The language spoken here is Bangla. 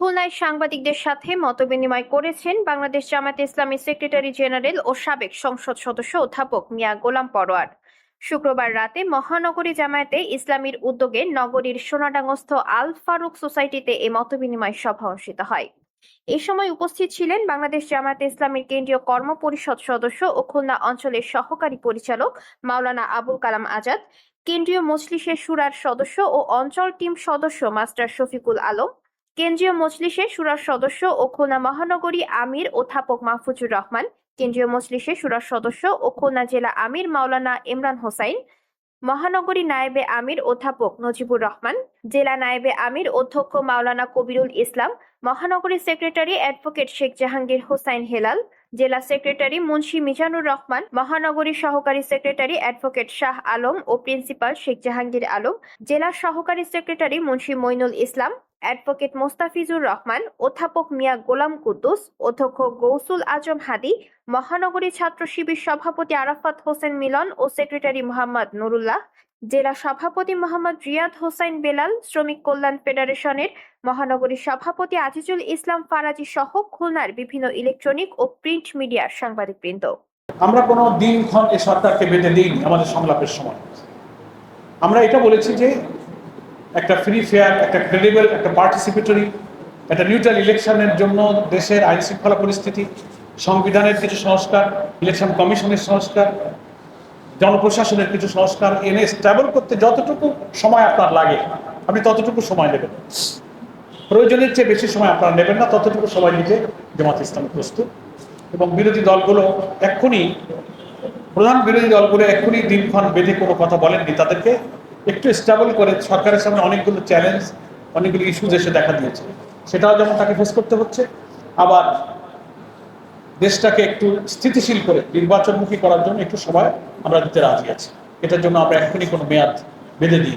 খুলনায় সাংবাদিকদের সাথে মতবিনিময় করেছেন বাংলাদেশ জামায়াতে ইসলামী সেক্রেটারি জেনারেল ও সাবেক সংসদ সদস্য অধ্যাপক মিয়া গোলাম পরোয়ার। শুক্রবার রাতে মহানগরী জামায়াতে ইসলামীর উদ্যোগে নগরীর সোনাডাঙ্গস্থ আল ফারুক সোসাইটিতে এ মতবিনিময় সভা অনুষ্ঠিত হয়। এই সময় উপস্থিত ছিলেন বাংলাদেশ জামায়াতে ইসলামীর কেন্দ্রীয় কর্ম পরিষদ সদস্য ও খুলনা অঞ্চলের সহকারী পরিচালক মাওলানা আবুল কালাম আজাদ, কেন্দ্রীয় মজলিসের সুরার সদস্য ও অঞ্চল টিম সদস্য মাস্টার শফিকুল আলম কেন্দ্রীয় মজলিসের সুরার সদস্য ও খুলনা মহানগরী আমির অধ্যাপক মাহফুজুর রহমান, কেন্দ্রীয় মজলিসের সুরার সদস্য ও খুলনা জেলা আমির মাওলানা ইমরান হোসাইন, মহানগরী নায়েবে আমির অধ্যাপক নজিবুর রহমান, জেলা নায়েবে আমির অধ্যক্ষ মাওলানা কবিরুল ইসলাম, মহানগরী সেক্রেটারি অ্যাডভোকেট শেখ জাহাঙ্গীর হোসাইন হেলাল, জেলা সেক্রেটারি মুন্সী মিজানুর রহমান, মহানগরী সহকারী সেক্রেটারি অ্যাডভোকেট শাহ আলম ও প্রিন্সিপাল শেখ জাহাঙ্গীর আলম, জেলা সহকারী সেক্রেটারি মুন্সি মইনুল ইসলাম অ্যাডভোকেট মোস্তাফিজুর রহমান, অধ্যাপক মিয়া গোলাম কুদ্দুস, অধ্যক্ষ গৌসুল আজম হাদি মহানগরী ছাত্র শিবির সভাপতি আরাফাত হোসেন মিলন ও সেক্রেটারি মোহাম্মদ নুরুল্লাহ, জেলা সভাপতি মোহাম্মদ রিয়াদ হোসাইন বেলাল, শ্রমিক কল্যাণ ফেডারেশনের মহানগরী সভাপতি আজিজুল ইসলাম ফারাজি সহ খুলনার বিভিন্ন ইলেকট্রনিক ও প্রিন্ট মিডিয়ার সাংবাদিকবৃন্দ। আমরা কোনো দিনক্ষণ এ সরকারকে বেঁধে দিইনি আমাদের সংলাপের সময়। আমরা এটা বলেছি যে একটা ফ্রি ফেয়ার একটা ক্রেডিবল একটা পার্টিসিপেটরি একটা নিউট্রাল ইলেকশনের জন্য দেশের আইন শৃঙ্খলা পরিস্থিতি, সংবিধানের কিছু সংস্কার ইলেকশন কমিশনের সংস্কার, জনপ্রশাসনের কিছু সংস্কার এনে স্ট্যাবল করতে যতটুকু সময় আপনার লাগে, আপনি ততটুকু সময় নেবেন। প্রয়োজনের চেয়ে বেশি সময় আপনারা নেবেন না, ততটুকু সময় নিতে জামাত ইসলামী প্রস্তুত। এবং বিরোধী দলগুলো এক্ষুনি, প্রধান বিরোধী দলগুলো এক্ষুনি দিনক্ষণ বেঁধে কোনো কথা বলেননি, তাদেরকে একটু স্ট্রাগল করে সরকারের সামনে অনেকগুলো চ্যালেঞ্জ অনেকগুলো ইস্যুজ এসে দেখা দিয়েছে। সেটাও যেমন তাকে ফেস করতে হচ্ছে, আবার দেশটাকে একটু স্থিতিশীল করে নির্বাচনমুখী করার জন্য একটু সময় আমরা দিতে রাজি আছি। এটার জন্য আমরা এখনই কোনো মেয়াদ বেঁধে দিই